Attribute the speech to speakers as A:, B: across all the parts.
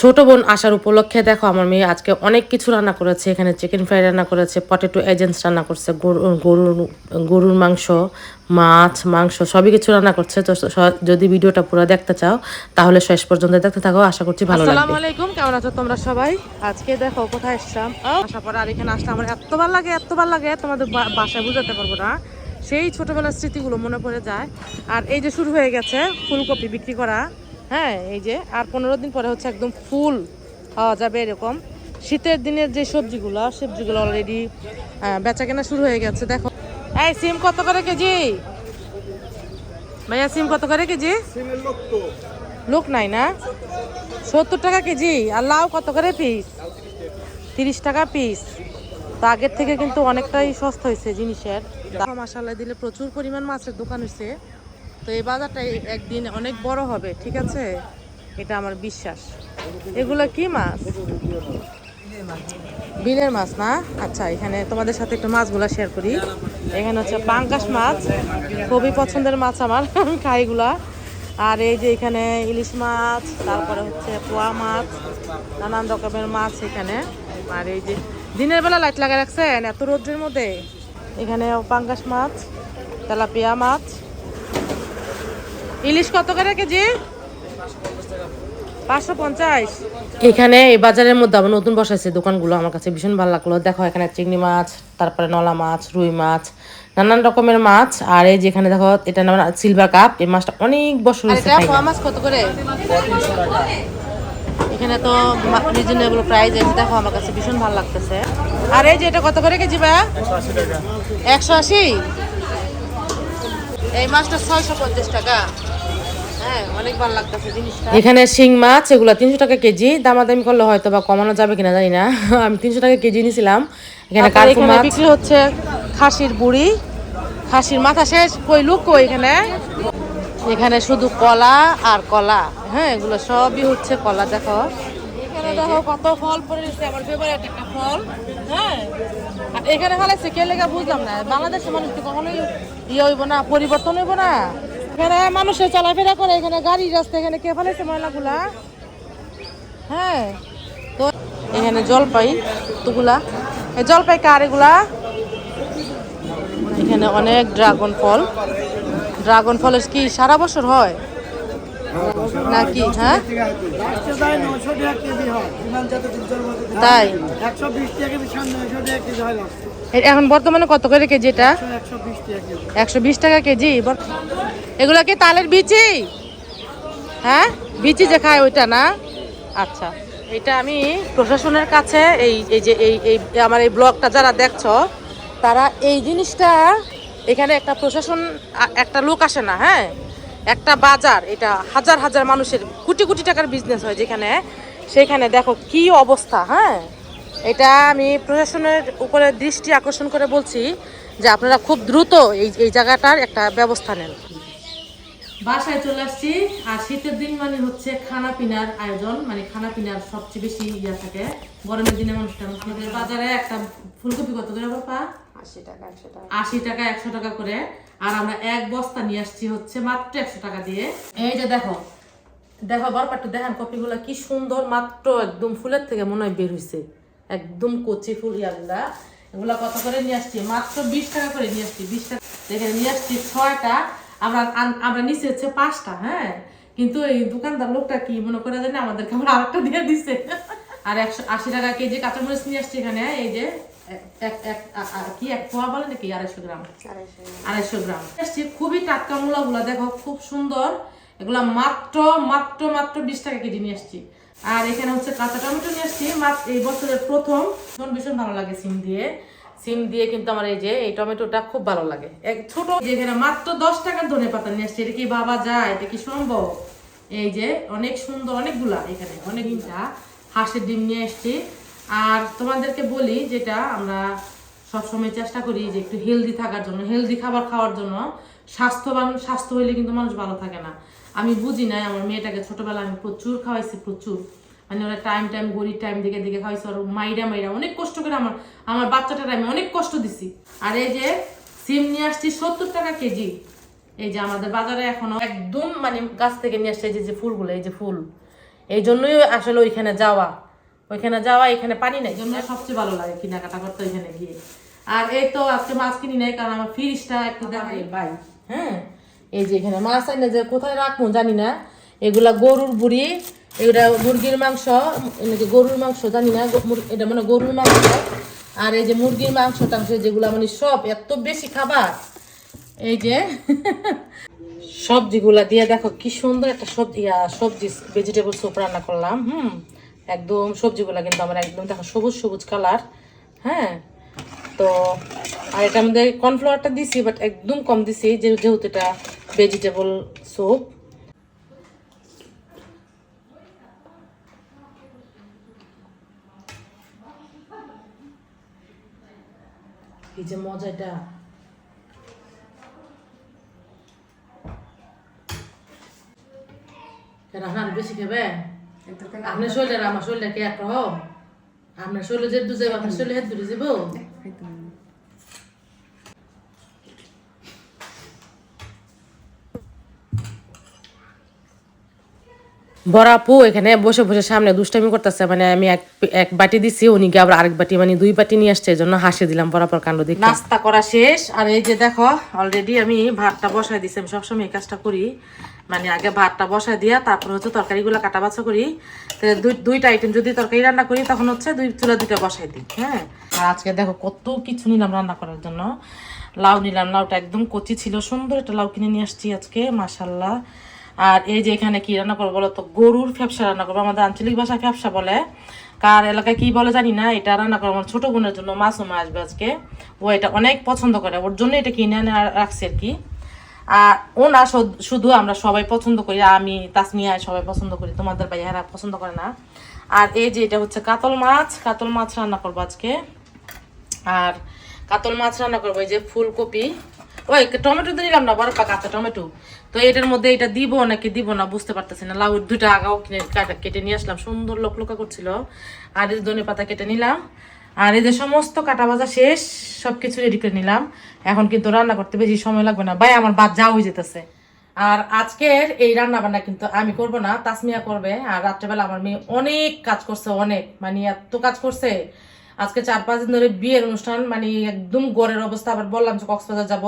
A: ছোট বোন আসার উপলক্ষে দেখো আমার মেয়ে আজকে অনেক কিছু রান্না করেছে। এখানে চিকেন ফ্রাই রান্না করেছে পটেটো এজেন্টস রান্না করছে গরুর গরুর মাংস মাছ মাংস সবই কিছু রান্না করছে। তো যদি ভিডিওটা পুরো দেখতে চাও তাহলে শেষ পর্যন্ত দেখতে থাকো। আশা করছি ভালো লাগবে। আসসালামু আলাইকুম কেমন আছো তোমরা সবাই? আজকে দেখো কোথায় এসেছিলাম আসার পর আর এখানে আসলে আমার এত ভালো লাগে এত ভালো লাগে তোমাদের বাসায় বুঝাতে পারব না। সেই ছোটবেলার স্মৃতিগুলো মনে পড়ে যায়। আর এই যে শুরু হয়ে গেছে ফুলকপি বিক্রি করা। হ্যাঁ এই যে আর পনেরো দিন পরে হচ্ছে একদম ফুল পাওয়া যাবে এরকম। শীতের দিনের যে সবজিগুলো সবজিগুলো অলরেডি বেচা কেনা শুরু হয়ে গেছে দেখো। এই সিম কত করে কেজি? ভাইয়া সিম কত করে কেজি? লোক নাই না? সত্তর টাকা কেজি আর লাউ কত করে পিস তিরিশ টাকা পিস তো আগের থেকে কিন্তু অনেকটাই সস্তা হয়েছে জিনিসের। মশালা দিলে প্রচুর পরিমাণ মাছের দোকান হয়েছে। তো এই বাজারটা একদিন অনেক বড় হবে, ঠিক আছে? এটা আমার বিশ্বাস। এগুলো কি মাছ? বিলের মাছ না? আচ্ছা এখানে তোমাদের সাথে একটু মাছগুলা শেয়ার করি। এখানে হচ্ছে পাঙ্কাশ মাছ, খুবই পছন্দের মাছ আমার আমি খাই এগুলা আর এই যে এখানে ইলিশ মাছ, তারপরে হচ্ছে পোয়া মাছ, নানান রকমের মাছ এখানে। আর এই যে দিনের বেলা লাইট লাগা রাখছেন, এত রোদ্রের মধ্যে। এখানে পাঙ্কাশ মাছ, তেলাপিয়া মাছ ইলিশ কত করে কেজি? পাঁচশো পঞ্চাশ। এখানে এই বাজারের মধ্যে আবার নতুন বসাইছে দোকানগুলো আমার কাছে ভীষণ ভালো লাগল। দেখো এখানে চিংড়ি মাছ তারপরে নলা মাছ রুই মাছ নানান রকমের মাছ। আর এই যেখানে দেখো এটা নাম সিলভার কাপ এই মাছটা অনেক বছর মাছ কত করে? এখানে তো রিজনেবল প্রাইস আছে। দেখো আমার কাছে ভীষণ ভালো লাগতেছে। আর এই যে এটা কত করে কেজি ভাইয়া? একশো আশি? এই মাছটা ছয়শো পঞ্চাশ টাকা। হ্যাঁ এখানে শিং মাছ এগুলো তিনশো টাকা কেজি। দামাদামি করলে হয়তো বা কমানো যাবে কিনা জানি না। আমি তিনশো টাকা কেজি নিয়েছিলাম এখানে বিক্রি হচ্ছে খাসির বুড়ি। খাসির মাথা শেষ। কই লুক কই এখানে। এখানে শুধু কলা আর কলা। হ্যাঁ এগুলো সবই হচ্ছে কলা দেখো। ফল হ্যাঁ? এখানে বুঝলাম না, বাংলাদেশের মানুষ ইয়ে না, পরিবর্তন না। এখানে মানুষের চলাফেরা করে, এখানে গাড়ি রাস্তা, এখানে কে ফেলাইছে ময়লাগুলা? হ্যাঁ? তো এখানে জলপাই তুগুলা জলপাই কার এগুলা? এখানে অনেক ড্রাগন ফল। ড্রাগন ফলের কি সারা বছর হয়? নাকি হ্যাঁ? তাই? এখন বর্তমানে কত করে কেজি এটা? একশো বিশ টাকা কেজি। এগুলো কি তালের বিচি? হ্যাঁ? বিচি যে খায় ওইটা না? আচ্ছা এটা আমি প্রশাসনের কাছে এই এই যে এই এই আমার এই ব্লগটা যারা দেখছ তারা এই জিনিসটা এখানে একটা প্রশাসন একটা লোক আসে না হ্যাঁ? একটা বাজার, এটা হাজার হাজার মানুষের কোটি কোটি টাকার বিজনেস হয় যেখানে। সেখানে দেখো কি অবস্থা হ্যাঁ? এটা আমি প্রশাসনের উপরে দৃষ্টি আকর্ষণ করে বলছি যে আপনারা খুব দ্রুত এই এই জায়গাটার একটা ব্যবস্থা নেন। বাসায় চলে আসছি, আর শীতের দিন মানে হচ্ছে খানা পিনার আয়োজন মানে খানা পিনার সবচেয়ে বেশি ইয়া থাকে। গরমের দিনে মানুষটা বাজারে একটা ফুলকপি কত করে বাপা
B: আশি টাকা, একশো টাকা।
A: করে। আর আমরা এক বস্তা নিয়ে আসছি হচ্ছে মাত্র একশো টাকা দিয়ে। এই যে দেখো দেখো বরপা দেখেন কপিগুলা কি সুন্দর, মাত্র একদম ফুলের থেকে মনে হয় বের হয়েছে একদম কচি ফুল ইয়াগুলা এগুলা কত করে নিয়ে আসছি? মাত্র বিশ টাকা করে নিয়ে আসছি, বিশ টাকা। দেখে নিয়ে আসছি ছয়টা। আমরা আমরা নিচে হচ্ছে পাঁচটা হ্যাঁ? কিন্তু এই দোকানদার লোকটা কি মনে করে জানি? আমাদেরকে আবার আরেকটা দিয়ে দিছে। আর একশো আশি টাকা কেজি কাঁচামরিচ নিয়ে আসছি এখানে এই যে কি এক পোয়া বলে নাকি? আড়াইশো গ্রাম।
B: আড়াইশো
A: গ্রাম। আসছি খুবই টাটকা মূলাগুলা দেখো খুব সুন্দর। এগুলা মাত্র মাত্র মাত্র বিশ টাকা কেজি নিয়ে আসছি। আর এখানে হচ্ছে কাঁচা টমেটো নিয়ে আসছি। এই বছরের প্রথম ভীষণ ভীষণ ভালো লাগে সিম দিয়ে। সিম দিয়ে কিন্তু আমার এই যে এই টমেটোটা খুব ভালো লাগে। এক ছোট যে এখানে মাত্র দশ টাকার ধনে পাতা নিয়ে আসছি। এটা কি বাবা যায়? এটা কি সম্ভব? এই যে অনেক সুন্দর অনেকগুলা এখানে অনেক হাঁসের ডিম নিয়ে এসছি। আর তোমাদেরকে বলি যেটা আমরা সবসময় চেষ্টা করি যে একটু হেলদি থাকার জন্য হেলদি খাবার খাওয়ার জন্য। স্বাস্থ্যবান, স্বাস্থ্য হইলে কিন্তু মানুষ ভালো থাকে না। আমি বুঝি নাই, আমার মেয়েটাকে ছোটবেলায় আমি প্রচুর খাওয়াইছি, প্রচুর। মানে ওরা টাইম টাইম গড়ির টাইম দিকে দিকে খাওয়াইছি, ওর মাইরা মাইরা। অনেক কষ্ট করে আমার আমার বাচ্চাটার আমি অনেক কষ্ট দিছি। আর এই যে সিম নিয়ে আসছি সত্তর টাকা কেজি। এই যে আমাদের বাজারে এখনও একদম মানে গাছ থেকে নিয়ে আসছে এই যে ফুলগুলো, এই যে ফুল। এই জন্যই আসলে ওইখানে যাওয়া। ওইখানে যাওয়া এখানে পানি নেই। জন্য সবচেয়ে ভালো লাগে কেনাকাটা করতে ওইখানে গিয়ে। আর এই তো আজকে মাছ কিনি নাই কারণ আমার ফ্রিজটা একটু দেখাই। ভাই হ্যাঁ? এই যে এখানে মাছ আইনে যে কোথায় রাখব জানি না। এগুলা গরুর বুড়ি এগুলা মুরগির মাংস গরুর মাংস জানি না এটা মানে গরুর মাংস। আর এই যে মুরগির মাংস টাংস যেগুলা মানে সব এত বেশি খাবার। এই যে সবজিগুলা দিয়ে দেখো কি সুন্দর একটা সবজি সবজি ভেজিটেবল স্যুপ রান্না করলাম, হুম। একদম সবজিগুলা কিন্তু আমার একদম দেখো সবুজ সবুজ কালার হ্যাঁ। তো, আর এটার মধ্যে কর্নফ্লাওয়ারটা দিছি বাট একদম কম দিছি যেহেতু এটা ভেজিটেবল স্যুপ এই যে মজা রান্নার বেশি খাবে? আপনার শরীরের আমার কে আপনার শরীরে যে দুজে আপনার শরীরে হেদ দূরে যাব বরাপু এখানে বসে বসে সামনে দুষ্টামি করতেছে মানে আমি এক এক বাটি দিছি উনি গিয়ে আবার আরেক বাটি মানে দুই বাটি নিয়ে আসছে এই জন্য হাসি দিলাম বরাবর কাণ্ড দেখে। নাস্তা করা শেষ আর এই যে দেখো অলরেডি আমি ভাতটা বসাই দিছি আমি সবসময় এই কাজটা করি। মানে আগে ভাতটা বসাই দিয়া, তারপর হচ্ছে তরকারিগুলো কাটা বাছা করি দুইটা আইটেম যদি তরকারি রান্না করি, তখন হচ্ছে দুই চুলা দুইটা বসাই দিই হ্যাঁ। আর আজকে দেখো কত কিছু নিলাম রান্না করার জন্য। লাউ নিলাম, লাউটা একদম কচি ছিল, সুন্দর একটা লাউ কিনে নিয়ে আসছি আজকে মাসাল্লাহ আর এই যে এখানে কি রান্না করব বলো তো? গরুর ফ্যাপসা রান্না করব, আমাদের আঞ্চলিক ভাষায় ফ্যাপসা বলে। কার এলাকায় কি বলে জানি না, এটা রান্না করব আমার ছোটো বোনের জন্য মাছ মা আসবে আজকে। ও এটা অনেক পছন্দ করে, ওর জন্য এটা কিনে আর- রাখছি আর কি। আর ও না শুধু আমরা সবাই পছন্দ করি, আমি, তাসমিয়া সবাই পছন্দ করি, তোমাদের ভাইয়ারা পছন্দ করে না। আর এই যে এটা হচ্ছে কাতল মাছ কাতল মাছ রান্না করব আজকে। আর কাতল মাছ রান্না করব এই যে ফুলকপি। ওই, টমেটো তো নিলাম না বড় কাঁচা টমেটো। তো এটার মধ্যে এটা দিব নাকি দিব না বুঝতে পারতেছি না। লাউ দুইটা আগাও কিনে কাটা- নিয়ে আসলাম, সুন্দর লোক লোকা করছিল। আর এই ধনে পাতা কেটে নিলাম। আর এই যে সমস্ত কাটা ভাজা শেষ সব কিছু রেডি করে নিলাম। এখন কিন্তু রান্না করতে বেশি সময় লাগবে না। ভাই, আমার বাদ যা হয়ে যেতেছে। আর আজকের এই রান্না বান্না কিন্তু আমি করব না, তাসমিয়া করবে। আর রাত্রেবেলা আমার মেয়ে অনেক কাজ করছে, অনেক। মানে এত কাজ করছে। আজকে চার পাঁচ দিন ধরে বিয়ের অনুষ্ঠান মানে একদম গড়ের অবস্থা। আবার বললাম যে কক্সবাজার যাব।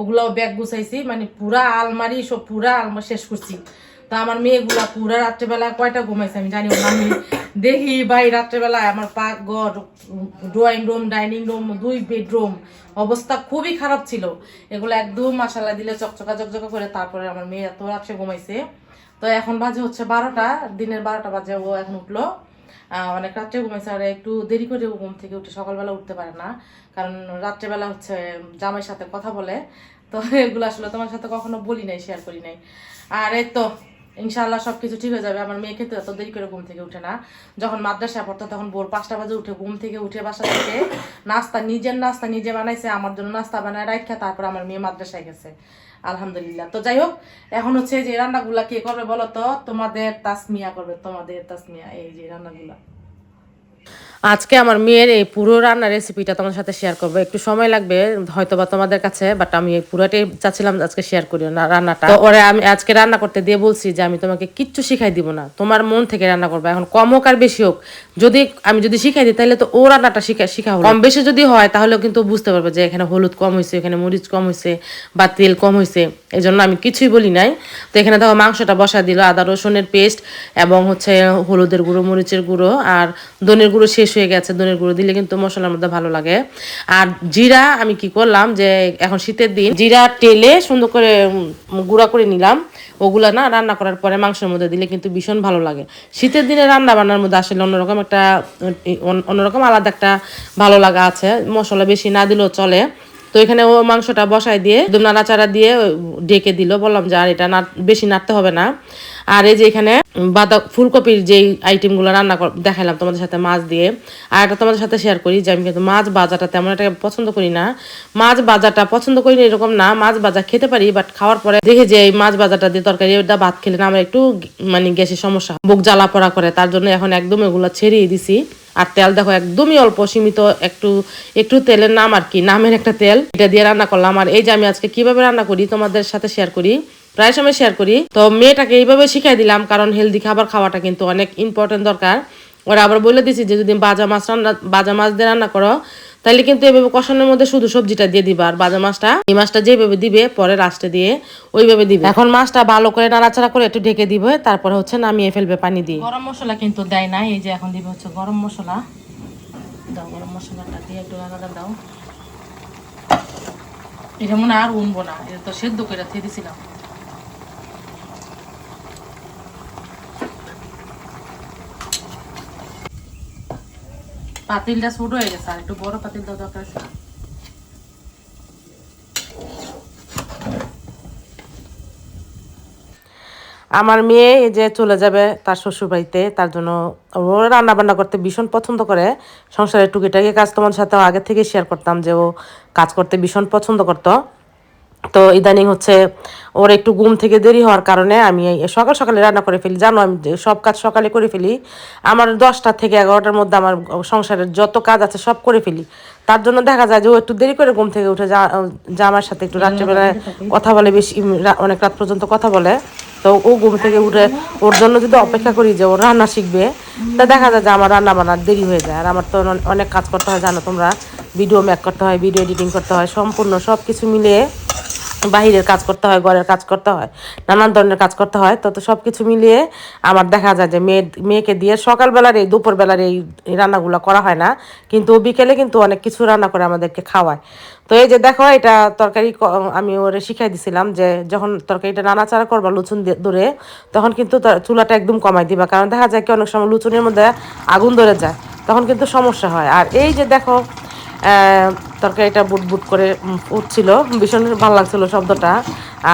A: ওগুলাও ব্যাগ গুছাইছি মানে পুরা আলমারি সব পুরা আলমারি শেষ করছি। তো আমার মেয়েগুলা পুরা রাত্রেবেলা কয়টা ঘুমাইছে আমি জানি না আমি দেখি ভাই রাত্রেবেলা আমার পাক ঘর ড্রয়িং রুম ডাইনিং রুম দুই বেডরুম অবস্থা খুবই খারাপ ছিল। এগুলো একদম মশালা দিলে চকচকা চকচকা করে তারপরে আমার মেয়ে এত রাত্রে ঘুমাইছে। তো এখন বাজে হচ্ছে বারোটা, দিনের বারোটা বাজে ও এখন উঠল। অনেক রাত্রে ঘুমাইছে, আর একটু দেরি করে ঘুম থেকে উঠে সকালবেলা উঠতে পারে না। কারণ রাত্রেবেলা হচ্ছে জামাইয়ের সাথে কথা বলে। তো এগুলো আসলে তোমার সাথে কখনো বলি নাই শেয়ার করি নাই। আর এই তো ইনশাআল্লাহ সব কিছু ঠিক হয়ে যাবে। আমার মেয়ে খেতে এত দেরি করে ঘুম থেকে উঠে না। যখন মাদ্রাসায় পড়তো তখন ভোর পাঁচটা বাজে উঠে ঘুম থেকে উঠে বাসা থেকে নাস্তা, নিজের নাস্তা নিজে বানাইছে, আমার জন্য নাস্তা বানায় রাখা তারপর আমার মেয়ে মাদ্রাসায় গেছে। আলহামদুলিল্লাহ। তো যাই হোক, এখন হচ্ছে যে রান্নাগুলা কে করবে বলো তো? তোমাদের তাসমিয়া করবে, তোমাদের তাসমিয়া, এই যে রান্নাগুলা। আজকে আমার মেয়ের এই পুরো রান্নার রেসিপিটা তোমার সাথে শেয়ার করব। একটু সময় লাগবে হয়তো বা তোমাদের কাছে বাট আমি পুরোটাই চাচ্ছিলাম আজকে শেয়ার করি না রান্নাটা। ওরে আমি আজকে রান্না করতে দিয়ে বলছি যে আমি তোমাকে কিচ্ছু শিখাই দিব না। তোমার মন থেকে রান্না করবে। এখন কম হোক আর বেশি হোক, যদি আমি যদি শিখাই দিই, তাহলে তো ও রান্নাটা শিখা শিখা হলো। কম বেশি যদি হয়, তাহলেও কিন্তু বুঝতে পারবে যে এখানে হলুদ কম হয়েছে এখানে মরিচ কম হয়েছে বা তেল কম হয়েছে এই জন্য আমি কিছুই বলি নাই। তো এখানে দেখো মাংসটা বসা দিল, আদা, রসুনের পেস্ট এবং হচ্ছে হলুদের গুঁড়ো, মরিচের গুঁড়ো, আর দনের গুঁড়ো শেষ হয়ে গেছে দনের গুঁড়ো দিলে কিন্তু মশলার মধ্যে ভালো লাগে। আর জিরা, আমি কি করলাম যে, এখন শীতের দিন, জিরা টেলে সুন্দর করে গুঁড়া করে নিলাম। ওগুলা না রান্না করার পরে মাংসের মধ্যে দিলে কিন্তু ভীষণ ভালো লাগে। শীতের দিনে রান্না বান্নার মধ্যে আসলে অন্যরকম একটা অন্যরকম আলাদা একটা ভালো লাগা আছে। মশলা বেশি না দিলেও চলে। তো এখানে ও মাংসটা বসায় দিয়ে নাড়াচাড়া দিয়ে ডেকে দিল। বললাম যে, আর এটা না, বেশি নাড়তে হবে না। আর এই যে এখানে বাদা ফুলকপির যেই আইটেমগুলো রান্না কর দেখালাম তোমাদের সাথে মাছ দিয়ে, আর একটা তোমাদের সাথে শেয়ার করি যে আমি কিন্তু মাছ ভাজাটা তেমন একটা পছন্দ করি না। মাছ ভাজাটা পছন্দ করি না এরকম না, মাছ ভাজা খেতে পারি বাট খাওয়ার পরে দেখে যে এই মাছ ভাজাটা দিয়ে তরকারি ওটা ভাত খেলে না আমার একটু মানে গ্যাসের সমস্যা, বুক জ্বালা পড়া করে, তার জন্য এখন একদম এগুলো ছেড়িয়ে দিছি। আর তেল দেখো একদমই অল্প, সীমিত, একটু একটু তেলের নাম আর কি, নামের একটা তেল, এটা দিয়ে রান্না করলাম। আর এই যে আমি আজকে কীভাবে রান্না করি তোমাদের সাথে শেয়ার করি। প্রায় সময় শেয়ার করি। তো মেয়েটাকে এইভাবে শিখাই দিলাম, কারণ হেলদি খাবার খাওয়াটা কিন্তু অনেক ইম্পর্টেন্ট দরকার। ওরা আবার বলে দিছি যে, যদি বাজা মাছ রান্না, বাজা মাছ দিয়ে রান্না করো তাহলে কিন্তু এভাবে কষানোর মধ্যে শুধু সবজিটা দিয়ে দিবা, আর বাজা মাছটা, এই মাছটা যেভাবে দিবে, পরে লাস্টে দিয়ে ওইভাবে দিবে। এখন মাছটা ভালো করে নাড়াচাড়া করে একটু ঢেকে দিবে, তারপরে হচ্ছে নামিয়ে ফেলবে পানি দিয়ে। গরম মশলা কিন্তু দেয় না, এই যে এখন দিবে হচ্ছে গরম মশলা। দাও, গরম মশলাটা দিয়ে একটু দাও। এটা মনে আর উনবো না, এটা তো সেদ্ধ করে দিয়ে দিছিলাম। পাতিলটা ছোট হয়ে গেছে, আর একটু বড় পাতিলটা দরকার আছে আমার মেয়ে যে চলে যাবে তার শ্বশুরবাড়িতে, তার জন্য ও রান্নাবান্না করতে ভীষণ পছন্দ করে। সংসারের টুকিটাকি কাজ তোমার সাথে আগে থেকে শেয়ার করতাম যে ও কাজ করতে ভীষণ পছন্দ করতো। তো ইদানিং হচ্ছে ওর একটু ঘুম থেকে দেরি হওয়ার কারণে আমি সকাল সকালে রান্না করে ফেলি। জানো আমি সব কাজ সকালে করে ফেলি। আমার দশটা থেকে এগারোটার মধ্যে আমার সংসারের যত কাজ আছে সব করে ফেলি। তার জন্য দেখা যায় যে ও একটু দেরি করে ঘুম থেকে উঠে যা জামার সাথে একটু রাত্রেবেলায় কথা বলে বেশি অনেক রাত পর্যন্ত কথা বলে। তো ও ঘুম থেকে উঠে ওর জন্য যদি অপেক্ষা করি যে ও রান্না শিখবে তা দেখা যায় যে আমার রান্না বান্নার দেরি হয়ে যায়। আর আমার তো অনেক কাজ করতে হয় জানো তোমরা। ভিডিও মেক করতে হয় ভিডিও এডিটিং করতে হয় সম্পূর্ণ সব কিছু মিলিয়ে বাহিরের কাজ করতে হয়, ঘরের কাজ করতে হয়, নানান ধরনের কাজ করতে হয়, তো তো সব কিছু মিলিয়ে আমার দেখা যায় যে মেয়ে, মেয়েকে দিয়ে সকালবেলার এই, দুপুরবেলার এই রান্নাগুলো করা হয় না, কিন্তু বিকেলে কিন্তু অনেক কিছু রান্না করে আমাদেরকে খাওয়ায়। তো এই যে দেখো, এটা তরকারি আমি ওরে শিখাই দিছিলাম যে যখন তরকারিটা নাড়াচাড়া করবা লুচুন ধরে, তখন কিন্তু চুলাটা একদম কমাই দিবা, কারণ দেখা যায় কি অনেক সময় লুচুনের মধ্যে আগুন ধরে যায়, তখন কিন্তু সমস্যা হয়। আর এই যে দেখো তরকারিটা বুট বুট করে উঠছিল। ভীষণ ভালো লাগছিল শব্দটা।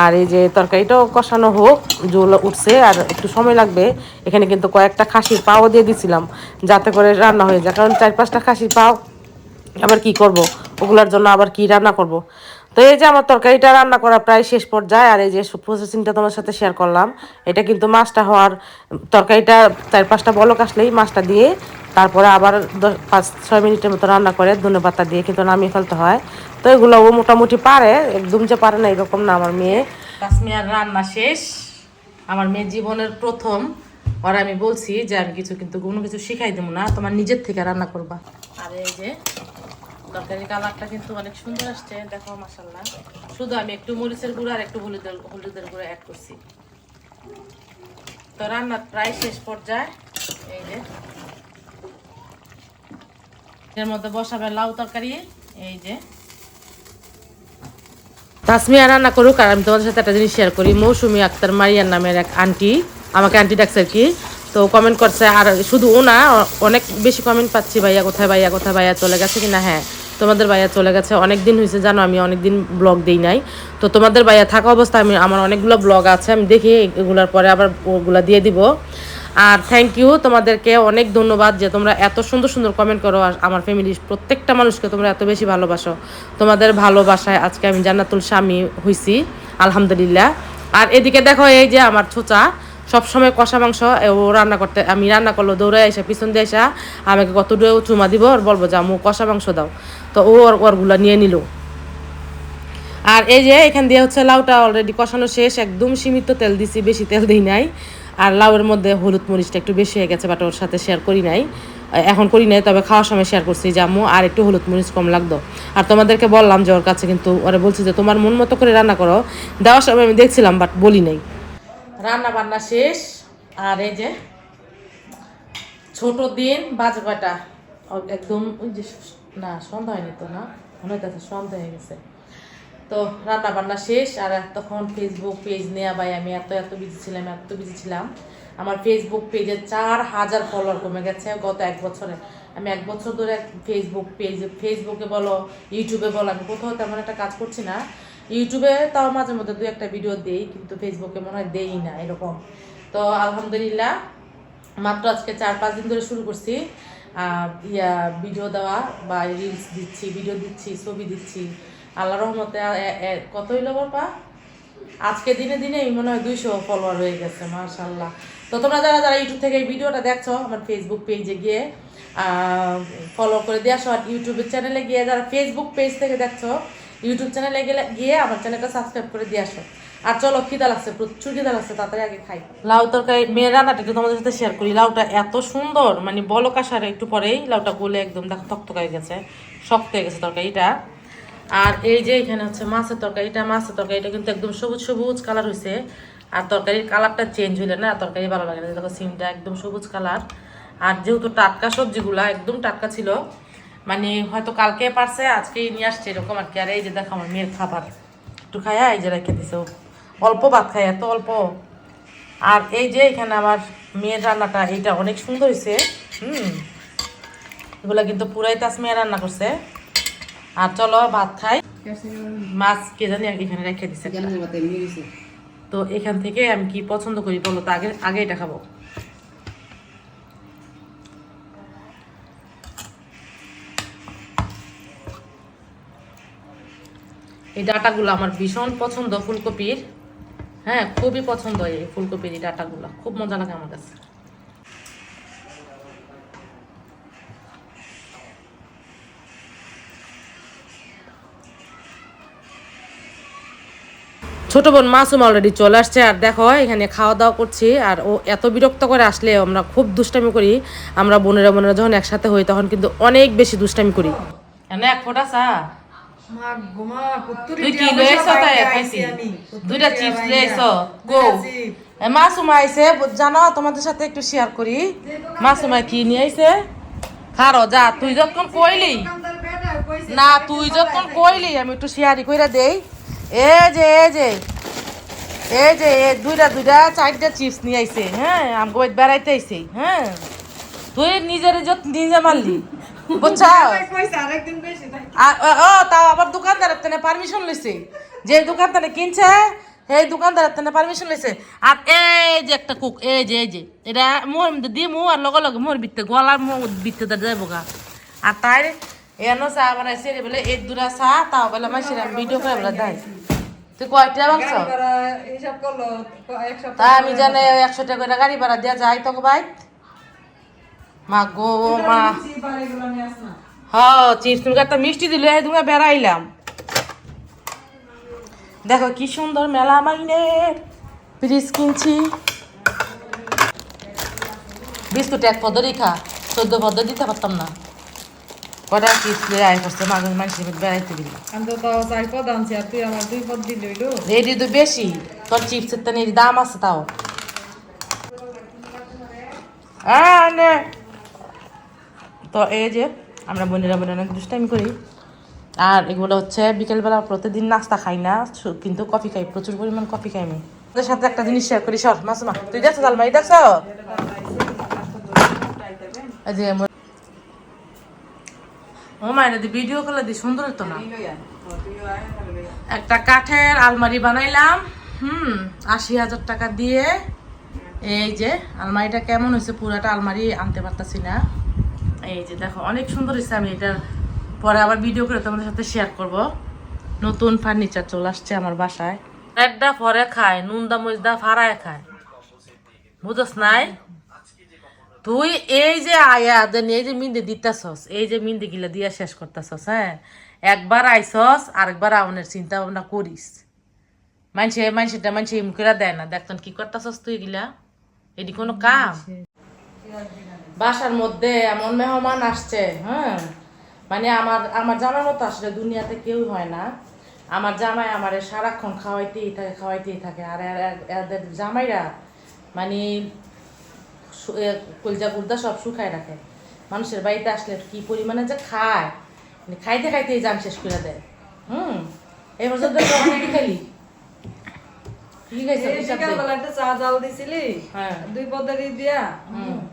A: আর এই যে তরকারিটাও কষানো হোক জল উঠছে, আর একটু সময় লাগবে। এখানে কিন্তু কয়েকটা খাসির পাও দিয়ে দিছিলাম, যাতে করে রান্না হয়ে যায়। কারণ চার পাঁচটা খাসির পাও, আবার কি করব? ওগুলোর জন্য আবার কি রান্না করব? তো এই যে আমার তরকারিটা রান্না করা প্রায় শেষ পর্যায়ে আর এই যে প্রসেসিংটা তোমার সাথে শেয়ার করলাম এটা কিন্তু মাছটা হওয়ার তরকারিটা চার পাঁচটা বলক আসলেই মাছটা দিয়ে তারপরে আবার দশ পাঁচ ছয় মিনিটের মতো রান্না করে ধনে পাতা দিয়ে কিন্তু নামিয়ে ফেলতে হয়। তো এগুলো ও মোটামুটি পারে একদম যে পারে না এরকম না আমার মেয়ে। কাশ্মীর রান্না শেষ। আমার মেয়ে জীবনের প্রথম। আর আমি বলছি যে আমি কিছু কিন্তু কোনো কিছু শিখাই দেবো না তোমার নিজের থেকে রান্না করবা। আর এই যে তরকারি কালারটা কিন্তু অনেক সুন্দর আসছে, দেখো মাসাল্লাহ শুধু আমি একটু মরিচের গুঁড়ো আর একটু হলুদের হলুদের গুঁড়ো অ্যাড করছি। তো রান্না প্রায় শেষ পর্যায়ে, এই যে। এর মধ্যে বসাবে লাউ তরকারি, এই যে। তাসমিয়া রান্না করুক, আর আমি তোমাদের সাথে একটা জিনিস শেয়ার করি। মৌসুমি আক্তার মারিয়ার নামের এক আন্টি, আমাকে আন্টি ডাকছে আর কি। তো কমেন্ট করছে, আর শুধু ও না অনেক বেশি কমেন্ট পাচ্ছি, ভাইয়া কোথায় ভাইয়া কোথায়, ভাইয়া চলে গেছে কিনা? হ্যাঁ। তোমাদের ভাইয়া চলে গেছে। অনেক দিন হয়েছে জানো, আমি অনেক দিন ব্লগ দিই নাই। তো তোমাদের ভাইয়া থাকা অবস্থায় আমি, আমার অনেকগুলো ব্লগ আছে, আমি দেখি এগুলোর পরে আবার ওগুলা দিয়ে দিব। আর থ্যাংক ইউ তোমাদেরকে অনেক ধন্যবাদ যে তোমরা এত সুন্দর সুন্দর কমেন্ট করো আর আমার ফ্যামিলির প্রত্যেকটা মানুষকে তোমরা এত বেশি ভালোবাসো। তোমাদের ভালোবাসায় আজকে আমি জান্নাতুল স্বামী হইছি, আলহামদুলিল্লাহ। আর এদিকে দেখো এই যে আমার ছোচা সবসময় কষা মাংস ও রান্না করতে, আমি রান্না করল, দৌড়ে এসে পিছন দিয়ে এসে আমাকে কত ডুয়েও চুমা দিব, আর বলব যে আমু কষা মাংস দাও। তো ও ওর, ওরগুলো নিয়ে নিল। আর এই যে, এখান দিয়ে হচ্ছে লাউটা অলরেডি কষানো শেষ, একদম সীমিত তেল দিছি, বেশি তেল দিই নাই। আর লাউয়ের মধ্যে হলুদ মরিচটা একটু বেশি হয়ে গেছে, বাট ওর সাথে শেয়ার করি নাই। এখন করি নাই, তবে খাওয়ার সময় শেয়ার করছি যে আম্মু আর একটু হলুদ মরিচ কম লাগতো। আর তোমাদেরকে বললাম যে, ওর কাছে কিন্তু, ওরা বলছি যে, তোমার মন মতো করে রান্না করো। দেওয়ার সময় আমি দেখছিলাম, বাট বলি নাই। রান্না বান্না শেষ। আর এই যে ছোট দিন, বাজে কয়টা? একদম ওই যে না, সন্ধ্যা হয়নি তো, না? মনে হইতেছে সন্ধ্যা হয়ে গেছে। তো রান্না বান্না শেষ, আর তখন ফেসবুক পেজ নেওয়া ভাই, আমি এত এত বিজি ছিলাম, এত বিজি ছিলাম। আমার ফেসবুক পেজে চার হাজার ফলোয়ার কমে গেছে গত এক বছরে। আমি এক বছর ধরে ফেসবুক পেজ ফেসবুকে বলো ইউটিউবে বলো, আমি কোথাও তেমন একটা কাজ করছি না। ইউটিউবে তাও মাঝে মধ্যে দু একটা ভিডিও দেই, কিন্তু ফেসবুকে মনে হয় দেই না এরকম। তো আলহামদুলিল্লাহ, মাত্র আজকে চার, পাঁচ দিন ধরে শুরু করছি। ইয়া, ভিডিও দেওয়া বা রিলস দিচ্ছি ভিডিও দিচ্ছি, ছবি দিচ্ছি। আল্লাহ রহমতে কত হইল বাবা আজকে দিনে দিনে মনে হয় দুইশো ফলোয়ার হয়ে গেছে মার্শাল্লাহ তো তোমরা যারা যারা ইউটিউব থেকে এই ভিডিওটা দেখছ, আমার ফেসবুক পেজে গিয়ে ফলো করে দিয়ে আসো। আর ইউটিউবের চ্যানেলে গিয়ে যারা ফেসবুক পেজ থেকে দেখছ ইউটিউব চ্যানেলে গেলে, গিয়ে আমার চ্যানেলটা সাবস্ক্রাইব করে দিয়ে আসো। আর চলো, খিদা লাগছে, প্রচুর খিদা লাগছে, তাড়াতাড়ি আগে খাই। লাউ তরকারি, মেয়ের রান্নাটা একটু তোমাদের সাথে শেয়ার করি। লাউটা এত সুন্দর মানে বলো কাসারে একটু পরেই লাউটা গলে একদম দেখো তক্তক হয়ে গেছে, শক্ত হয়ে গেছে তরকারিটা। আর এই যে এখানে হচ্ছে মাছের তরকারি, এটা মাছের তরকারি, এটা কিন্তু একদম সবুজ সবুজ কালার হয়েছে আর তরকারির কালারটা চেঞ্জ হইলে না, তরকারি ভালো লাগে না। দেখো, সিমটা একদম সবুজ কালার আর যেহেতু টাটকা সবজিগুলা, একদম টাটকা ছিল মানে হয়তো কালকে পারছে আজকেই নিয়ে আসছে এরকম আর কি। আর এই যে দেখো আমার মেয়ের খাবার। একটু খায়া এই যে রেখে দিছে। অল্প ভাত খায় এত অল্প। আর এই যে এখানে আমার মেয়ের রান্নাটা এইটা অনেক সুন্দর হয়েছে হুম। এগুলা কিন্তু পুরাই তাসমিয়া রান্না করছে। আর চলো ভাত খাই। মাছ কে জানি আর এখানে রেখে দিছে। তো এখান থেকে আমি কি পছন্দ করি বলো তো আগে আগে এটা খাব। এই ডাটাগুলো আমার ভীষণ পছন্দ ফুলকপির। হ্যাঁ খুবই পছন্দ এই ফুলকপির এই ডাটাগুলো। খুব মজা লাগে আমার কাছে। ছোট বোন মাসুম অলরেডি চলে আসছে আর দেখো, এখানে খাওয়া দাওয়া করছি আর ও এত বিরক্ত করে আসলে আমরা খুব দুষ্টামি করি। আমরা বোনেরা বোনেরা যখন একসাথে হই তখন কিন্তু অনেক বেশি দুষ্টামি করি। এক ফোটা চা। তুই কি লইছ তাই খাইছি দুইটা চিপস লইছ গো। মাসুমা আইছে জানো তোমাদের সাথে একটু শেয়ার করি। মাসুমা কি নিয়ে আইছে? খারো যা তুই যখন কইলি। না তুই যখন কইলি আমি একটু শেয়ারি কইরা দেই। এ যে এ যে যে দুইটা দুইটা চারটা চিপস নিয়ে আইছে হ্যাঁ? বেড়াইতে আইছে হ্যাঁ? তুই নিজের যত নিজে মারলি। বুঝছা? ও- তাও আবার দোকানদারের তেনে পারমিশন লইছে। যে দোকানদারে কিনছে দোকানদারের তেনে পারমিশন লইছে। আর এই যে একটা কুক এই যে এই যে এটা মোর মধ্যে দি মু আর লগে লগে মোর বিত্তে গলার মোর বিত্তে দা যাইব গা। আর তাই এনো চা বানাইছে রে বলে এই দুরা চা তাও বলে মাসির আমি ভিডিও করে বলে দেয়। তুই কয়টা বাংছ তা আমি জানে একশো টাকা করে গাড়ি ভাড়া দেওয়া যায় তোকে ভাই। মা গো মা। হ্যাঁ চিপস তুমি একটা মিষ্টি দিলে তুমি বেড়াইলাম। দেখো কি সুন্দর মেলা মাইনের ফ্রিজ কিনছি। বিস্কুট এক পদরই খা চোদ্দ পদ দিতে পারতাম না। কটা চিপস লিয়ে আয় করছে মাঝে মানুষের বেড়াইতে দিল রেডি তো বেশি তোর চিপসের তো দাম আছে তাও। নে। তো এই যে আমরা বোনেরা বোনেরা অনেক দুষ্টামি করি। আর এগুলো হচ্ছে বিকেলবেলা প্রতিদিন নাস্তা খাই না কিন্তু কফি খাই, প্রচুর পরিমাণ কফি খাই আমি। তোদের সাথে একটা জিনিস শেয়ার করি সর মাসুমা, তুই দেখছ আলমারি দেখছ? ভিডিও সুন্দর একটা কাঠের আলমারি বানাইলাম, হুম, আশি হাজার টাকা দিয়ে। এই যে, আলমারিটা কেমন হয়েছে পুরাটা আলমারি আনতে পারতাছি না। এই যে দেখো, অনেক সুন্দর হয়েছে আমি এটার পরে আবার ভিডিও করে তোমাদের সাথে শেয়ার করব। নতুন ফার্নিচার চলে আসছে আমার বাসায়। একটা পরে খায় নুন নুনদা মজদা ফাড়ায় খায়। বুঝস নাই? তুই এই যে আয়া, দেন এই যে মিন্দে দিতাছস, এই যে মিন্দে গিলা দিয়া শেষ করতাছস হ্যাঁ? একবার আইসস আরেকবার আউনের চিন্তা ভাবনা করিস। মানুষে মানুষটা মানুষে মুখেরা দেয় না। দেখতন কি করতাছস তুই গিলা এটি কোনো কাম? বাসার মধ্যে এমন মেহমান আসছে হ্যাঁ? মানে আমার আমার জামার মতো আসলে দুনিয়াতে কেউ হয় না। আমার জামাই আমারে সারাক্ষণ খাওয়াইতেই থাকে খাওয়াইতেই থাকে। আর এদের জামাইরা মানে কলজা গুলদা সব শুকায় রাখে। মানুষের বাড়িতে আসলে কি পরিমাণে যে খায়? মানে খাইতে খাইতেই জাম শেষ করে দেয়। হুম? এই পর্যন্ত কখন কি খেলি। কি খাইছ
B: চা জাল দিছিলি
A: হ্যাঁ।
B: দুই পদারি দিয়া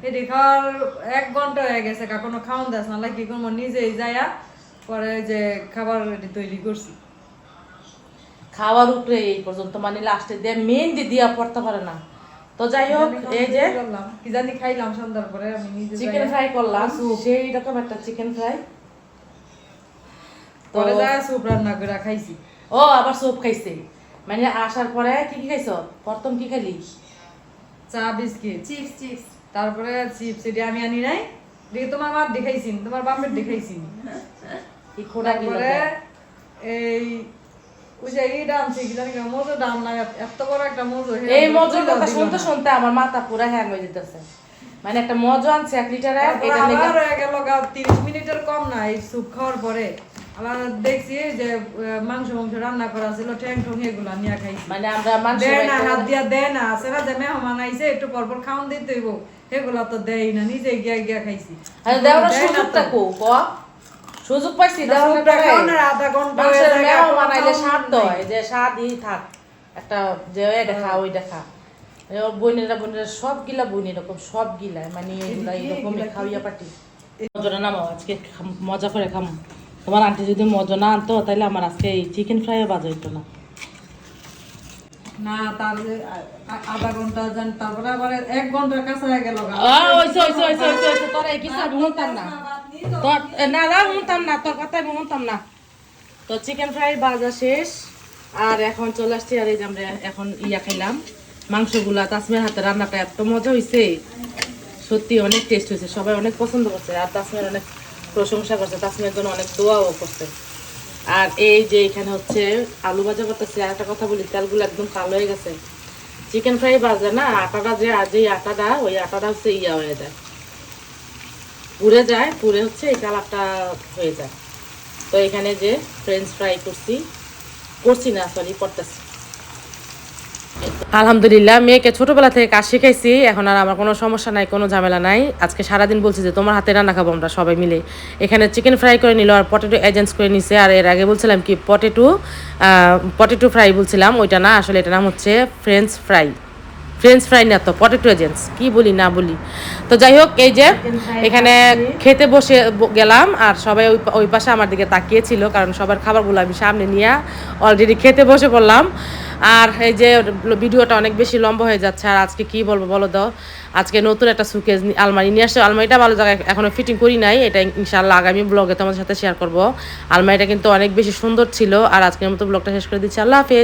B: এটি খাওয়ার এক ঘণ্টা হয়ে গেছে কাকুনো খাওয়ান দাস না কি করব নিজেই যায়া পরে যে খাবার এটি তৈরি করছি।
A: খাওয়ার উপরে এই পর্যন্ত মানে লাস্টে দিয়ে মেহেন্দি দিয়া পড়তে পারে না। তো যাই হোক এই যে
B: কি জানি খাইলাম সন্ধ্যার পরে আমি নিজে
A: চিকেন ফ্রাই করলাম। সেই রকম একটা চিকেন ফ্রাই
B: পরে যায় স্যুপ রান্না করে খাইছি।
A: ও আবার স্যুপ খাইছে। মানে আসার পরে কি কি খাইছ? প্রথম কি খাইলি?
B: চা বিস্কিট চিপস চিপস। তারপরে চিপস এটি আমি আনি নাই। দেখি তোমার বাপ দেখাইছি তোমার বাপের দেখাইছি।
A: কি খোড়া কি
B: তারপরে এই ওই যে এই ডাম ঠিক জানি না মজো ডাম না এত বড় একটা মজো
A: এই মজুর কথা শুনতে শুনতে আমার মাথা পুরো হ্যাং হয়ে যেতেছে। মানে একটা মজু আনছে এক লিটারে এটা লেগে
B: হয়ে গেল 30 মিনিটের কম না এই স্যুপ খাওয়ার পরে। আবার দেখছি যে মাংস মাংস রান্না করা ছিল ঠ্যাং ঠং এগুলা নিয়ে খাইছি।
A: মানে আমরা মানুষ
B: দেয় না হাত দিয়া দেয় না আছে না যে মেহমান আইছে একটু পর পর খাওন দিতে হইব। এগুলা তো না নিজে গিয়া গিয়া খাইছি। না
A: সুযোগটা কো ক। সুযোগ পাইছি
B: না, আধা ঘণ্টা
A: বানাইলে
B: খাওয়ানো
A: স্বাদ। হয় যে স্বাদই থাক। একটা যে এটা খা ওইটা খা। বইনেরা বোনেরা সব গিলা বইন এরকম সব গিলা মানে এগুলা এরকম খাওয়াইয়া পাটি নামাও আজকে মজা করে খাম। তোমার আন্টি যদি মজা না আনতো তাহলে আমার আজকে এই চিকেন ফ্রাইও বাজা হইতো না।
B: না তার যে আ- আ- আধা ঘণ্টা যান তারপরে আবার এক ঘণ্টার কাছে হয়ে গেল
A: ওইসে ওইসে ওইসে ওইসে ওইসে তোর এই কিছু আমি শুনতাম না। তোর না না শুনতাম না তোর কথা আমি শুনতাম না। তো চিকেন ফ্রাই ভাজা শেষ। আর এখন চলে আসছি আর এই যে আমরা এখন ইয়া খাইলাম মাংসগুলা তাসমিয়ার হাতে রান্নাটা এত মজা হয়েছে সত্যি অনেক টেস্ট হয়েছে সবাই অনেক পছন্দ করছে আর তাসমিয়ার অনেক প্রশংসা করছে, তাসমিয়ার জন্য অনেক দোয়াও করছে। আর এই যে এখানে হচ্ছে আলু ভাজা করতেছে, আর একটা কথা বলি, তেলগুলো একদম কালো হয়ে গেছে। চিকেন ফ্রাই ভাজা না, আটাটা যে এই আটাটা, ওই আটাটা হচ্ছে ইয়া হয়ে যায়। পুড়ে যায়, পুড়ে হচ্ছে এই কালারটা হয়ে যায়। তো এখানে যে ফ্রেঞ্চ ফ্রাই করছি করছি না সরি করতেছি। আলহামদুলিল্লাহ, মেয়েকে ছোটবেলা থেকে কাজ শিখাইছি, এখন আর আমার কোনো সমস্যা নাই, কোনো ঝামেলা নাই। আজকে সারাদিন বলছি যে, তোমার হাতে রান্না খাব আমরা সবাই মিলে। এখানে চিকেন ফ্রাই করে নিল আর পটেটো এজেন্স করে নিছে। আর এর আগে বলছিলাম কি পটেটো পটেটো ফ্রাই বলছিলাম, ওইটা না, আসলে এটা নাম হচ্ছে ফ্রেঞ্চ ফ্রাই ফ্রেঞ্চ ফ্রাই না তো পটেটো এজেন্স কি বলি না বলি। তো যাই হোক, এই যে এখানে খেতে বসে গেলাম আর সবাই ওই ওই পাশে আমার দিকে তাকিয়েছিল, কারণ সবার খাবারগুলো আমি সামনে নিয়ে অলরেডি খেতে বসে পড়লাম। আর এই যে ভিডিওটা অনেক বেশি লম্বা হয়ে যাচ্ছে, আর আজকে কি বলব বলো দাও আজকে নতুন একটা সুকেজ আলমারি নিয়ে আসছে। আলমারিটা ভালো জায়গায় এখনও ফিটিং করি নাই, এটা ইনশাল্লাহ আগামী ব্লগে তোমাদের সাথে শেয়ার করব। আলমারিটা কিন্তু অনেক বেশি সুন্দর ছিল, আর আজকের মতো ব্লগটা শেষ করে দিচ্ছি। আল্লাহ হাফেজ।